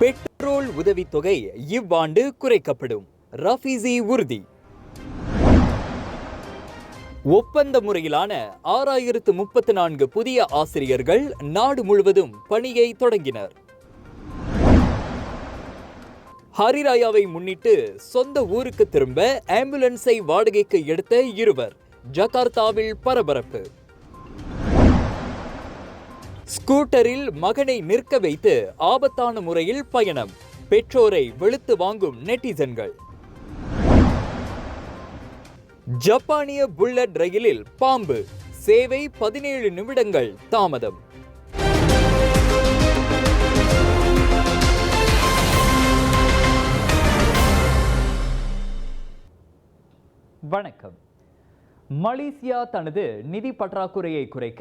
Petrol உதவித்தொகை இவ்வாண்டு குறைக்கப்படும். ரஃபீசி உறுதி. ஒப்பந்த முறையிலான ஆறாயிரத்து முப்பத்து நான்கு புதிய ஆசிரியர்கள் நாடு முழுவதும் பணியை தொடங்கினர். ஹரிராயாவை முன்னிட்டு சொந்த ஊருக்கு திரும்ப ஆம்புலன்ஸை வாடகைக்கு எடுத்த இருவர் ஜகார்த்தாவில் பரபரப்பு. ஸ்கூட்டரில் மகனை நிற்க வைத்து ஆபத்தான முறையில் பயணம். பெற்றோரை வெளுத்து வாங்கும் நெட்டிசன்கள். ஜப்பானிய புல்லட் ரயிலில் பாம்பு. சேவை பதினேழு நிமிடங்கள் தாமதம். வணக்கம். மலேசியா தனது நிதி பற்றாக்குறையை குறைக்க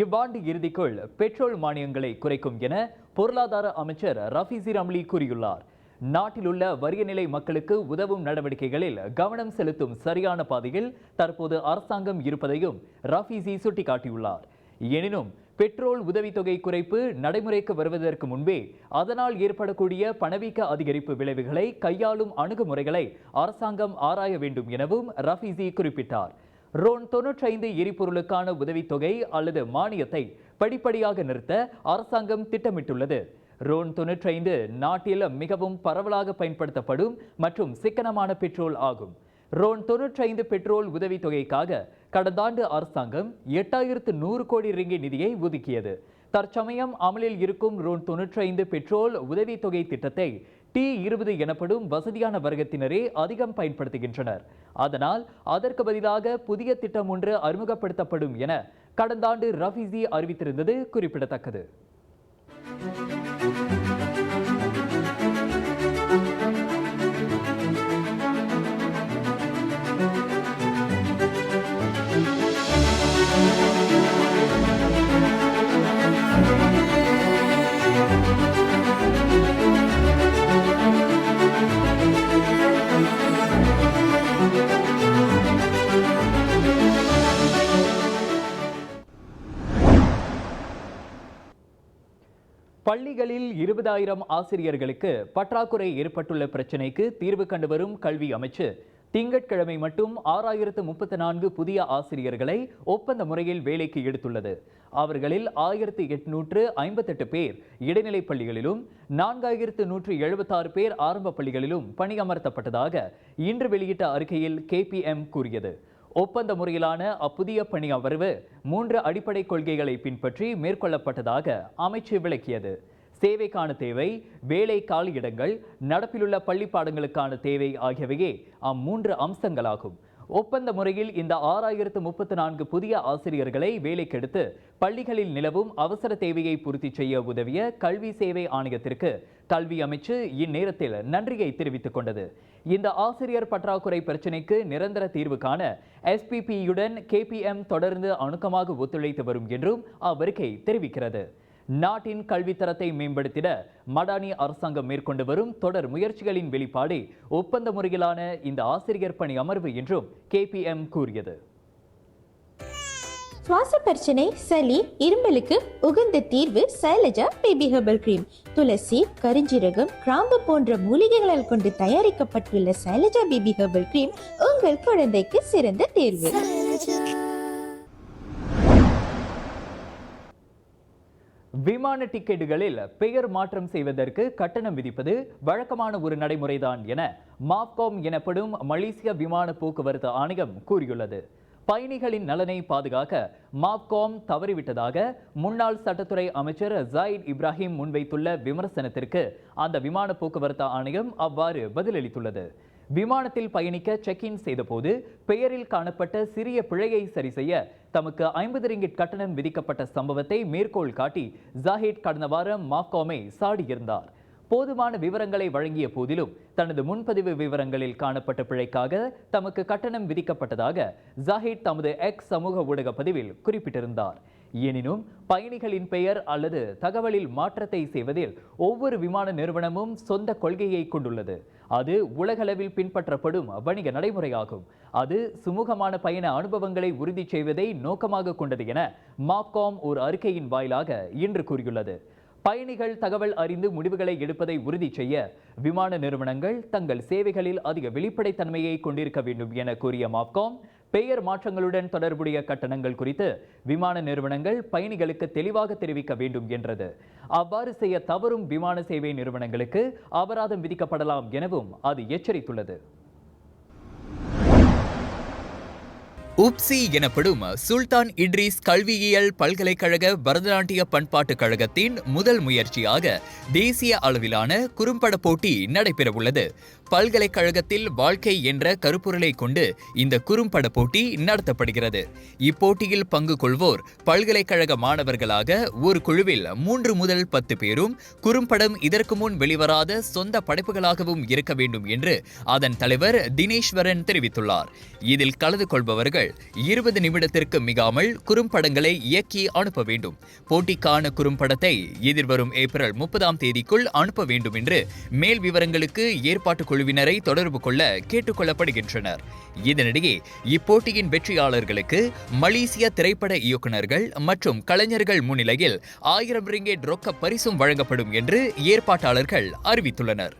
இவ்வாண்டு இறுதிக்குள் பெட்ரோல் மானியங்களை குறைக்கும் என பொருளாதார அமைச்சர் ரஃபீசி ரம்லி கூறியுள்ளார். நாட்டிலுள்ள வறிய நிலை மக்களுக்கு உதவும் நடவடிக்கைகளில் கவனம் செலுத்தும் சரியான பாதையில் தற்போது அரசாங்கம் இருப்பதையும் ரஃபீசி சுட்டிக்காட்டியுள்ளார். எனினும் பெட்ரோல் உதவித்தொகை குறைப்பு நடைமுறைக்கு வருவதற்கு முன்பே அதனால் ஏற்படக்கூடிய பணவீக்க அதிகரிப்பு விளைவுகளை கையாளும் அணுகுமுறைகளை அரசாங்கம் ஆராய வேண்டும் எனவும் ரஃபீசி குறிப்பிட்டார். ரோன் தொன்னூற்றைந்து எரிபொருளுக்கான உதவித்தொகை அல்லது மானியத்தை படிப்படியாக நிறுத்த அரசாங்கம் திட்டமிட்டுள்ளது. ரோன் தொன்னூற்றைந்து நாட்டில் மிகவும் பரவலாக பயன்படுத்தப்படும் மற்றும் சிக்கனமான பெட்ரோல் ஆகும். ரோன் தொன்னூற்றைந்து பெட்ரோல் உதவித்தொகைக்காக கடந்த ஆண்டு அரசாங்கம் எட்டாயிரத்து நூறு கோடி ரிங்கி நிதியை ஒதுக்கியது. தற்சமயம் அமலில் இருக்கும் ரோன் தொன்னூற்றைந்து பெட்ரோல் உதவித்தொகை திட்டத்தை டி இருபது எனப்படும் வசதியான வர்க்கத்தினரே அதிகம் பயன்படுத்துகின்றனர். அதனால் அதற்கு பதிலாக புதிய திட்டம் ஒன்று அறிமுகப்படுத்தப்படும் என கடந்த ஆண்டு ரஃபிசி அறிவித்திருந்தது குறிப்பிடத்தக்கது. பள்ளிகளில் இருபதாயிரம் ஆசிரியர்களுக்கு பற்றாக்குறை ஏற்பட்டுள்ள பிரச்சினைக்கு தீர்வு கண்டு வரும் கல்வி அமைச்சு. திங்கட்கிழமை மட்டும் ஆறாயிரத்து முப்பத்தி நான்கு புதிய ஆசிரியர்களை ஒப்பந்த முறையில் வேலைக்கு எடுத்துள்ளது. அவர்களில் ஆயிரத்து எட்நூற்று ஐம்பத்தெட்டு பேர் இடைநிலைப் பள்ளிகளிலும் நான்காயிரத்து நூற்று எழுபத்தாறு பேர் ஆரம்ப பள்ளிகளிலும் பணியமர்த்தப்பட்டதாக இன்று வெளியிட்ட அறிக்கையில் கேபிஎம் கூறியது. ஒப்பந்த முறையிலான அப்புதிய பணி அமர்வு மூன்று அடிப்படை கொள்கைகளை பின்பற்றி மேற்கொள்ளப்பட்டதாக அமைச்சு விளக்கியது. சேவைக்கான தேவை வேலை காலியிடங்கள் நடப்பிலுள்ள பள்ளி பாடங்களுக்கான தேவை ஆகியவையே அம்மூன்று அம்சங்களாகும். ஒப்பந்த முறையில் இந்த ஆறாயிரத்து முப்பத்து நான்கு புதிய ஆசிரியர்களை வேலைக்கெடுத்து பள்ளிகளில் நிலவும் அவசர தேவையை பூர்த்தி செய்ய உதவிய கல்வி சேவை ஆணையத்திற்கு கல்வி அமைச்சு இந்நேரத்தில் நன்றியை தெரிவித்துக் கொண்டது. இந்த ஆசிரியர் பற்றாக்குறை பிரச்சினைக்கு நிரந்தர தீர்வு காண எஸ்பிபியுடன் கேபிஎம் தொடர்ந்து அணுக்கமாக ஒத்துழைத்து வரும் என்றும் அவ்வறிக்கை தெரிவிக்கிறது. நாட்டின் கல்வித்தரத்தை மேம்படுத்திட மடானி அரசாங்கம் மேற்கொண்டு வரும் தொடர் முயற்சிகளின் வெளிப்பாடே ஒப்பந்த முறையிலான இந்த ஆசிரியர் பணி அமர்வு என்றும் கேபிஎம் கூறியது. சுவாச பிரச்சனை சளி இரும்பலுக்கு உகந்த தீர்வு சைலஜா பேபி ஹெர்பல் கிரீம். துளசி கரிஞ்சீரகம் கிராம்பு போன்ற மூலிகைகளால் கொண்டு தயாரிக்கப்பட்டுள்ள சைலஜா பேபி ஹெர்பல் கிரீம் உங்கள் குழந்தைக்கு சிறந்த தேர்வு. விமான டிக்கெட்டுகளில் பெயர் மாற்றம் செய்வதற்கு கட்டணம் விதிப்பது வழக்கமான ஒரு நடைமுறைதான் என மாப்காம் எனப்படும் மலேசிய விமான போக்குவரத்து ஆணையம் கூறியுள்ளது. பயணிகளின் நலனை பாதுகாக்க மாப்காம் தவறிவிட்டதாக முன்னாள் சட்டத்துறை அமைச்சர் ஜாயித் இப்ராஹிம் முன்வைத்துள்ள விமர்சனத்திற்கு அந்த விமான போக்குவரத்து ஆணையம் அவ்வாறு பதிலளித்துள்ளது. விமானத்தில் பயணிக்க செக் இன் செய்தபோது பெயரில் காணப்பட்ட சிறிய பிழையை சரி செய்ய தமக்கு ஐம்பது ரிங்கிட் கட்டணம் விதிக்கப்பட்ட சம்பவத்தை மேற்கோள் காட்டி ஜாஹிட் கடந்த வாரம் மாப்காமை சாடியிருந்தார் போதுமான விவரங்களை வழங்கிய போதிலும் தனது முன்பதிவு விவரங்களில் காணப்பட்ட பிழைக்காக தமக்கு கட்டணம் விதிக்கப்பட்டதாக ஜாஹிட் தமது எக்ஸ் சமூக ஊடக பதிவில் குறிப்பிட்டிருந்தார். எனினும் பயணிகளின் பெயர் அல்லது தகவலில் மாற்றத்தை செய்வதில் ஒவ்வொரு விமான நிறுவனமும் சொந்த கொள்கையை கொண்டுள்ளது. அது உலகளவில் பின்பற்றப்படும் வணிக நடைமுறையாகும். அது சுமூகமான பயண அனுபவங்களை உறுதி செய்வதை நோக்கமாக கொண்டது என மாப்காம் ஒரு அறிக்கையின் வாயிலாக இன்று கூறியுள்ளது. பயணிகள் தகவல் அறிந்து முடிவுகளை எடுப்பதை உறுதி செய்ய விமான நிறுவனங்கள் தங்கள் சேவைகளில் அதிக வெளிப்படைத்தன்மையை கொண்டிருக்க வேண்டும் என கூறிய மாப்காம் பெயர் மாற்றங்களுடன் தொடர்புடைய கட்டணங்கள் குறித்து விமான நிறுவனங்கள் பயணிகளுக்கு தெளிவாக தெரிவிக்க வேண்டும் என்றது. அவ்வாறு செய்ய தவறும் விமான சேவை நிறுவனங்களுக்கு அபராதம் விதிக்கப்படலாம் எனவும் அது எச்சரித்துள்ளது. உப்சி எனப்படும் சுல்தான் இட்ரிஸ் கல்வியியல் பல்கலைக்கழக பரதநாட்டிய பண்பாட்டுக் கழகத்தின் முதல் முயற்சியாக தேசிய அளவிலான குறும்பட போட்டி நடைபெறவுள்ளது. பல்கலைக்கழகத்தில் வாழ்க்கை என்ற கருப்பொருளை கொண்டு இந்த குறும்பட போட்டி நடத்தப்படுகிறது. இப்போட்டியில் பங்கு கொள்வோர் பல்கலைக்கழக மாணவர்களாக ஒரு குழுவில் மூன்று முதல் பத்து பேரும் குறும்படம் இதற்கு முன் வெளிவராத சொந்த படைப்புகளாகவும் இருக்க வேண்டும் என்று அதன் தலைவர் தினேஸ்வரன் தெரிவித்துள்ளார். இதில் கலந்து கொள்பவர்கள் இருபது நிமிடத்திற்கு மிகாமல் குறும்படங்களை இயக்கி அனுப்ப வேண்டும். போட்டிக்கான குறும்படத்தை எதிர்வரும் ஏப்ரல் முப்பதாம் தேதிக்குள் அனுப்ப வேண்டும் என்று மேல் விவரங்களுக்கு ஏற்பாட்டு குழுவினரை தொடர்பு கொள்ள கேட்டுக் கொள்ளப்படுகின்றனர் இதனிடையே இப்போட்டியின் வெற்றியாளர்களுக்கு மலேசிய திரைப்பட இயக்குநர்கள் மற்றும் கலைஞர்கள் முன்னிலையில் ஆயிரம் ரிங்கேட் ரொக்க பரிசும் வழங்கப்படும் என்று ஏற்பாட்டாளர்கள் அறிவித்துள்ளனர்.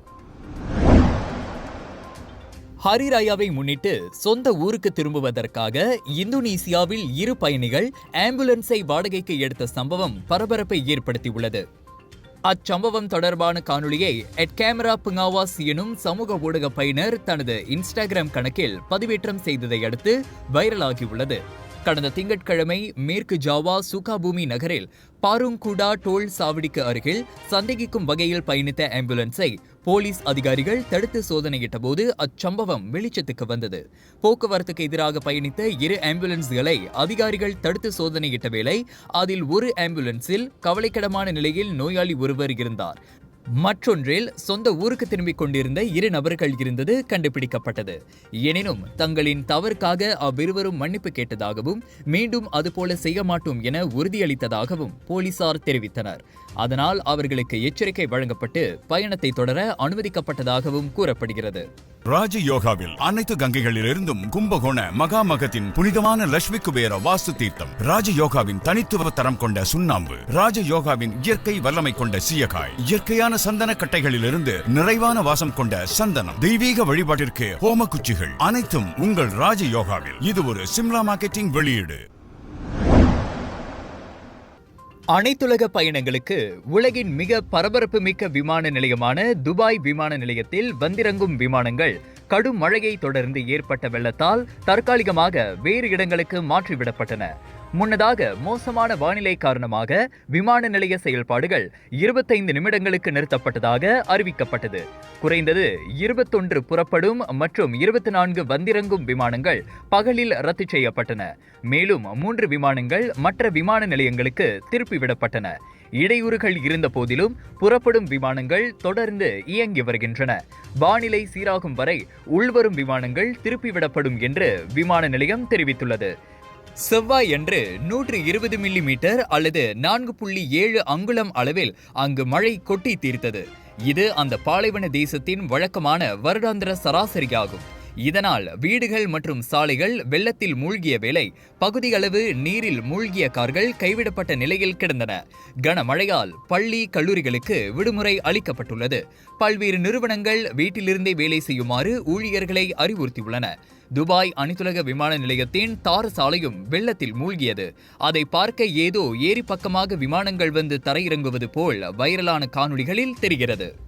ஹரிராயாவை முன்னிட்டு சொந்த ஊருக்கு திரும்புவதற்காக இந்தோனேசியாவில் இரு பயணிகள் ஆம்புலன்ஸை வாடகைக்கு எடுத்த சம்பவம் பரபரப்பை ஏற்படுத்தியுள்ளது. அச்சம்பவம் தொடர்பான காணொளியை எட் கேமரா புங்காவாஸ் எனும் சமூக ஊடக பயனர் தனது இன்ஸ்டாகிராம் கணக்கில் பதிவேற்றம் செய்ததை அடுத்து வைரலாகியுள்ளது. கடந்த திங்கட்கிழமை மேற்கு ஜாவா சுகாபூமி நகரில் பாருங்குடா டோல் சாவடிக்கு அருகில் சந்தேகிக்கும் வகையில் பயணித்த ஆம்புலன்ஸை போலீஸ் அதிகாரிகள் தடுத்து சோதனையிட்டபோது அச்சம்பவம் வெளிச்சத்துக்கு வந்தது. போக்குவரத்துக்கு எதிராக பயணித்த இரு ஆம்புலன்ஸ்களை அதிகாரிகள் தடுத்து சோதனையிட்ட வேளை அதில் ஒரு ஆம்புலன்ஸில் கவலைக்கிடமான நிலையில் நோயாளி ஒருவர் இருந்தார். மற்றொன்றில் சொந்த ஊருக்கு திரும்பிக் கொண்டிருந்த இரு நபர்கள் இருந்தது கண்டுபிடிக்கப்பட்டது. எனினும் தங்களின் தவறுக்காக அவ்விருவரும் மன்னிப்பு கேட்டதாகவும் மீண்டும் அதுபோல செய்ய மாட்டோம் என உறுதியளித்ததாகவும் போலீசார் தெரிவித்தனர். அதனால் அவர்களுக்கு எச்சரிக்கை வழங்கப்பட்டு பயணத்தை தொடர அனுமதிக்கப்பட்டதாகவும் கூறப்படுகிறது. ராஜ யோகாவில் அனைத்து கங்கைகளிலிருந்தும் கும்பகோண மகாமகத்தின் புனிதமான லட்சுமி குபேர வாஸ்து தீர்த்தம். ராஜ யோகாவின் தனித்துவ தரம் கொண்ட சுண்ணாம்பு ராஜ யோகாவின் இயற்கை வல்லமை கொண்ட சீயக்காய் இயற்கையான சந்தன கட்டைகளிலிருந்து நிறைவான வாசம் கொண்ட சந்தனம். தெய்வீக வழிபாட்டிற்கு ஹோம குச்சிகள் அனைத்தும் உங்கள் ராஜ யோகாவில். இது ஒரு சிம்லா மார்க்கெட்டிங் வெளியீடு. அனைத்துலக பயணங்களுக்கு உலகின் மிக பரபரப்பு மிக்க விமான நிலையமான துபாய் விமான நிலையத்தில் வந்திறங்கும் விமானங்கள் கடும் மழையை தொடர்ந்து ஏற்பட்ட வெள்ளத்தால் தற்காலிகமாக வேறு இடங்களுக்கு மாற்றிவிடப்பட்டன. முன்னதாக மோசமான வானிலை காரணமாக விமான நிலைய செயல்பாடுகள் இருபத்தைந்து நிமிடங்களுக்கு நிறுத்தப்பட்டதாக அறிவிக்கப்பட்டது. குறைந்தது இருபத்தொன்று புறப்படும் மற்றும் இருபத்தி நான்கு வந்திறங்கும் விமானங்கள் பகலில் ரத்து செய்யப்பட்டன. மேலும் மூன்று விமானங்கள் மற்ற விமான நிலையங்களுக்கு திருப்பிவிடப்பட்டன. இடையூறுகள் இருந்த போதிலும் புறப்படும் விமானங்கள் தொடர்ந்து இயங்கி வருகின்றன. வானிலை சீராகும் வரை உள்வரும் விமானங்கள் திருப்பிவிடப்படும் என்று விமான நிலையம் தெரிவித்துள்ளது. செவ்வாய் அன்று நூற்று இருபது மில்லி மீட்டர் அல்லது நான்கு புள்ளி ஏழு அங்குலம் அளவில் அங்கு மழை கொட்டி தீர்த்தது. இது அந்த பாலைவன தேசத்தின் வழக்கமான வருடாந்திர சராசரியாகும். இதனால் வீடுகள் மற்றும் சாலைகள் வெள்ளத்தில் மூழ்கிய வேளை பகுதியளவு நீரில் மூழ்கிய கார்கள் கைவிடப்பட்ட நிலையில் கிடந்தன. கனமழையால் பள்ளி கல்லூரிகளுக்கு விடுமுறை அளிக்கப்பட்டுள்ளது. பல்வேறு நிறுவனங்கள் வீட்டிலிருந்தே வேலை செய்யுமாறு ஊழியர்களை அறிவுறுத்தியுள்ளன. துபாய் அனைத்துலக விமான நிலையத்தின் தார சாலையும் வெள்ளத்தில் மூழ்கியது. அதை பார்க்க ஏதோ ஏரி பக்கமாக விமானங்கள் வந்து தரையிறங்குவது போல் வைரலான காணொளிகளில் தெரிகிறது.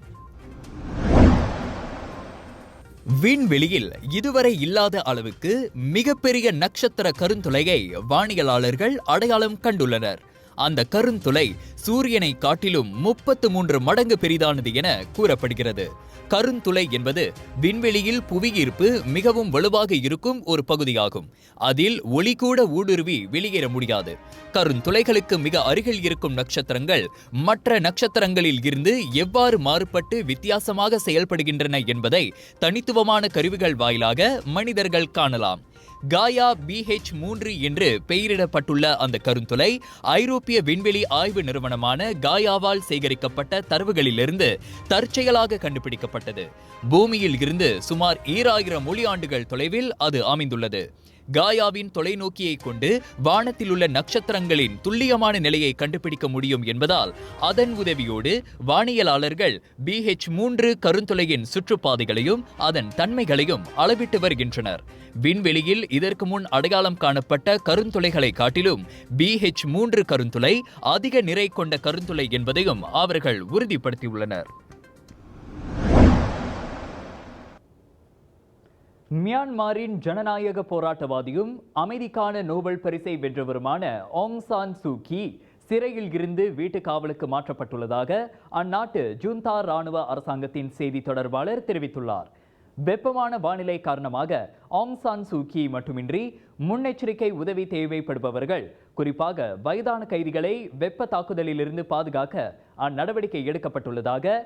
விண்வெளியில் இதுவரை இல்லாத அளவுக்கு மிகப்பெரிய நட்சத்திர கருந்துளையை வானியலாளர்கள் அடையாளம் கண்டுள்ளனர். அந்த கருந்துளை சூரியனை காட்டிலும் முப்பத்து மூன்று மடங்கு பெரிதானது என கூறப்படுகிறது. கருந்துளை என்பது விண்வெளியில் புவியீர்ப்பு மிகவும் வலுவாக இருக்கும் ஒரு பகுதியாகும். அதில் ஒளி கூட ஊடுருவி வெளியேற முடியாது. கருந்துளைகளுக்கு மிக அருகில் இருக்கும் நட்சத்திரங்கள் மற்ற நட்சத்திரங்களில் இருந்து எவ்வாறு மாறுபட்டு வித்தியாசமாக செயல்படுகின்றன என்பதை தனித்துவமான கருவிகள் வாயிலாக மனிதர்கள் காணலாம். காயா பிஹெச் மூன்று என்று பெயரிடப்பட்டுள்ள அந்த கருந்துளை ஐரோப்பிய விண்வெளி ஆய்வு நிறுவனமான காயாவால் சேகரிக்கப்பட்ட தரவுகளிலிருந்து தற்செயலாக கண்டுபிடிக்கப்பட்டது. பூமியில் இருந்து சுமார் ஈராயிரம் மொழி ஆண்டுகள் தொலைவில் அது அமைந்துள்ளது. காயாவின் தொலைநோக்கியை கொண்டு வானத்தில் உள்ள நட்சத்திரங்களின் துல்லியமான நிலையை கண்டுபிடிக்க முடியும் என்பதால் அதன் உதவியோடு வானியலாளர்கள் பிஹெச் மூன்று கருந்துளையின் சுற்றுப்பாதைகளையும் அதன் தன்மைகளையும் அளவிட்டு வருகின்றனர். விண்வெளியில் இதற்கு முன் அடையாளம் காணப்பட்ட கருந்துளைகளை காட்டிலும் பிஹெச் மூன்று கருந்துளை அதிக நிறை கொண்ட கருந்துளை என்பதையும் அவர்கள் உறுதிப்படுத்தியுள்ளனர். மியான்மரின் ஜனநாயக போராட்டவாதியும் அமைதிக்கான நோபல் பரிசை வென்றவருமான ஆங் சான் சூகி சிறையில் இருந்து வீட்டு காவலுக்கு மாற்றப்பட்டுள்ளதாக அந்நாட்டு ஜூந்தா ராணுவ அரசாங்கத்தின் செய்தி தொடர்பாளர் தெரிவித்துள்ளார். வெப்பமான வானிலை காரணமாக ஆங் சான் சூகி மட்டுமின்றி முன்னெச்சரிக்கை உதவி தேவைப்படுபவர்கள் குறிப்பாக வயதான கைதிகளை வெப்ப தாக்குதலிலிருந்து பாதுகாக்க அந்நடவடிக்கை எடுக்கப்பட்டுள்ளதாக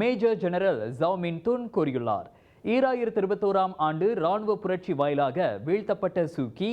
மேஜர் ஜெனரல் ஜாமின் துன் கூறியுள்ளார். ஈராயிரத்தி இருபத்தோராம் ஆண்டு ராணுவ புரட்சி வாயிலாக வீழ்த்தப்பட்ட சூக்கி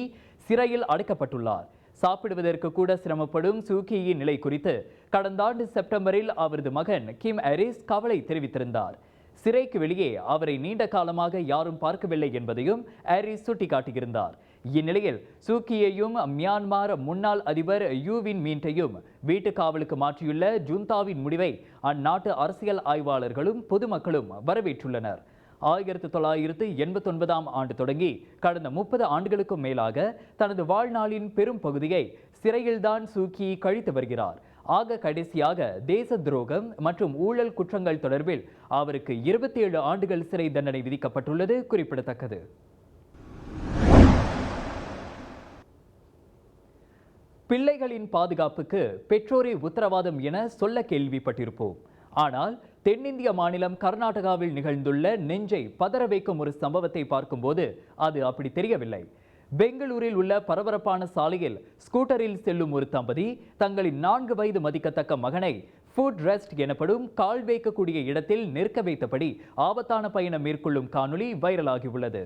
சிறையில் அடைக்கப்பட்டுள்ளார். சாப்பிடுவதற்கு கூட சிரமப்படும் சூக்கியின் நிலை குறித்து கடந்த ஆண்டு செப்டம்பரில் அவரது மகன் கிம் அரிஸ் கவலை தெரிவித்திருந்தார். சிறைக்கு வெளியே அவரை நீண்ட காலமாக யாரும் பார்க்கவில்லை என்பதையும் ஹாரிஸ் சுட்டிக்காட்டியிருந்தார். இந்நிலையில் சூக்கியையும் மியான்மர் முன்னாள் அதிபர் யூவின் மீண்டையும் வீட்டு காவலுக்கு மாற்றியுள்ள ஜூந்தாவின் முடிவை அந்நாட்டு அரசியல் ஆய்வாளர்களும் பொதுமக்களும் வரவேற்றுள்ளனர். ஆயிரத்தி தொள்ளாயிரத்து எண்பத்தி ஒன்பதாம் ஆண்டு தொடங்கி கடந்த முப்பது ஆண்டுகளுக்கும் மேலாக தனது வாழ்நாளின் பெரும் பகுதியை சிறையில்தான் சூக்கி கழித்து வருகிறார். ஆக கடைசியாக தேச துரோகம் மற்றும் ஊழல் குற்றங்கள் தொடர்பில் அவருக்கு இருபத்தி ஏழு ஆண்டுகள் சிறை தண்டனை விதிக்கப்பட்டுள்ளது குறிப்பிடத்தக்கது. பிள்ளைகளின் பாதுகாப்புக்கு பெற்றோரே உத்தரவாதம் என சொல்ல கேள்விப்பட்டிருப்போம். ஆனால் தென்னிந்திய மாநிலம் கர்நாடகாவில் நிகழ்ந்துள்ள நெஞ்சை பதற வைக்கும் ஒரு சம்பவத்தை பார்க்கும்போது அது அப்படி தெரியவில்லை. பெங்களூரில் உள்ள பரபரப்பான சாலையில் ஸ்கூட்டரில் செல்லும் ஒரு தம்பதி தங்களின் நான்கு வயது மதிக்கத்தக்க மகனை ஃபுட் ரெஸ்ட் எனப்படும் கால் வைக்கக்கூடிய இடத்தில் நிற்க வைத்தபடி ஆபத்தான பயணம் மேற்கொள்ளும் காணொளி வைரலாகியுள்ளது.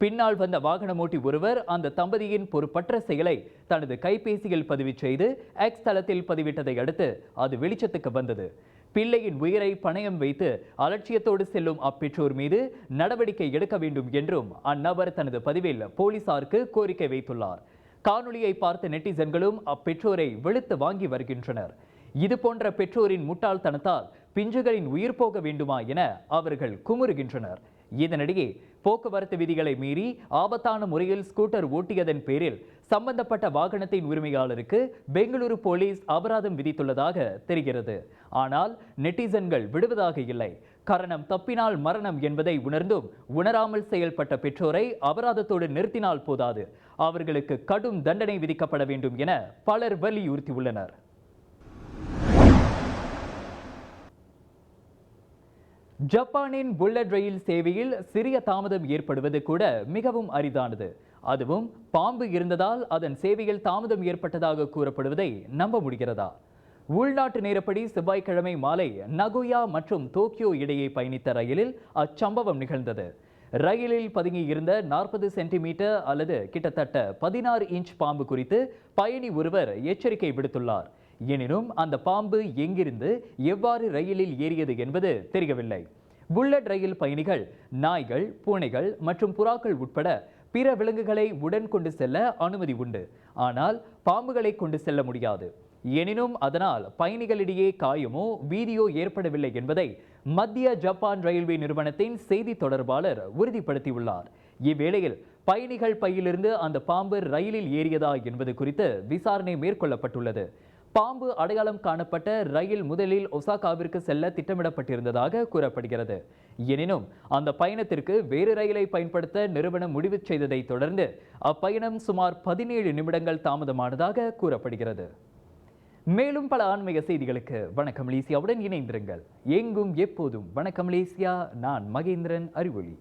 பின்னால் வந்த வாகனமோட்டி ஒருவர் அந்த தம்பதியின் பொறுப்பற்ற செயலை தனது கைபேசியில் பதிவு செய்து எக்ஸ் தளத்தில் பதிவிட்டதை அடுத்து அது வெளிச்சத்துக்கு வந்தது. பிள்ளையின் உயிரை பணயம் வைத்து அலட்சியத்தோடு செல்லும் அப்பெற்றோர் மீது நடவடிக்கை எடுக்க வேண்டும் என்றும் அந்நபர் தனது பதிவில் போலீசாருக்கு கோரிக்கை வைத்துள்ளார். காணொலியை பார்த்த நெட்டிசன்களும் அப்பெற்றோரை வெளுத்து வாங்கி வருகின்றனர். இது போன்ற பெற்றோரின் முட்டாள்தனத்தால் பிஞ்சுகளின் உயிர் போக வேண்டுமா என அவர்கள் குமுறுகின்றனர். இதனிடையே போக்குவரத்து விதிகளை மீறி ஆபத்தான முறையில் ஸ்கூட்டர் ஓட்டியதன் பேரில் சம்பந்தப்பட்ட வாகனத்தின் உரிமையாளருக்கு பெங்களூரு போலீஸ் அபராதம் விதித்துள்ளதாக தெரிகிறது. ஆனால் நெட்டிசன்கள் விடுவதாக இல்லை. காரணம் தப்பினால் மரணம் என்பதை உணர்ந்தும் உணராமல் செயல்பட்ட பெற்றோரை அபராதத்தோடு நிறுத்தினால் போதாது. அவர்களுக்கு கடும் தண்டனை விதிக்கப்பட வேண்டும் என பலர் வலியுறுத்தியுள்ளனர். ஜப்பானின் புல்லட் ரயில் சேவையில் சிறிய தாமதம் ஏற்படுவது கூட மிகவும் அரிதானது. அதுவும் பாம்பு இருந்ததால் அதன் சேவையில் தாமதம் ஏற்பட்டதாக கூறப்படுவதை நம்ப முடிகிறதா? உள்நாட்டு நேரப்படி செவ்வாய்க்கிழமை மாலை நகோயா மற்றும் டோக்கியோ இடையே பயணித்த ரயிலில் அச்சம்பவம் நிகழ்ந்தது. ரயிலில் பதுங்கி இருந்த நாற்பது சென்டிமீட்டர் அல்லது கிட்டத்தட்ட பதினாறு இன்ச் பாம்பு குறித்து பயணி ஒருவர் எச்சரிக்கை விடுத்துள்ளார். எனினும் அந்த பாம்பு எங்கிருந்து எவ்வாறு ரயிலில் ஏறியது என்பது தெரியவில்லை. புல்லட் ரயில் பயணிகள் நாய்கள் பூனைகள் மற்றும் புறாக்கள் உட்பட பிற விலங்குகளை உடன் கொண்டு செல்ல அனுமதி உண்டு. ஆனால் பாம்புகளை கொண்டு செல்ல முடியாது. எனினும் அதனால் பயணிகளிடையே காயமோ வீதியோ ஏற்படவில்லை என்பதை மத்திய ஜப்பான் ரயில்வே நிறுவனத்தின் செய்தி தொடர்பாளர் உறுதிப்படுத்தியுள்ளார். இவ்வேளையில் பயணிகள் பையிலிருந்து அந்த பாம்பு ரயிலில் ஏறியதா என்பது குறித்து விசாரணை மேற்கொள்ளப்பட்டுள்ளது. பாம்பு அடையாளம் காணப்பட்ட ரயில் முதலில் ஒசாகாவிற்கு செல்ல திட்டமிடப்பட்டிருந்ததாக கூறப்படுகிறது. எனினும் அந்த பயணத்திற்கு வேறு ரயிலை பயன்படுத்த நிறுவனம் முடிவு செய்ததை தொடர்ந்து அப்பயணம் சுமார் பதினேழு நிமிடங்கள் தாமதமானதாக கூறப்படுகிறது. மேலும் பல ஆன்மீக செய்திகளுக்கு வணக்கம் மலேசியாவுடன் இணைந்திருங்கள். எங்கும் எப்போதும் வணக்கம் மலேசியா நான் மகேந்திரன் அறிவொளி.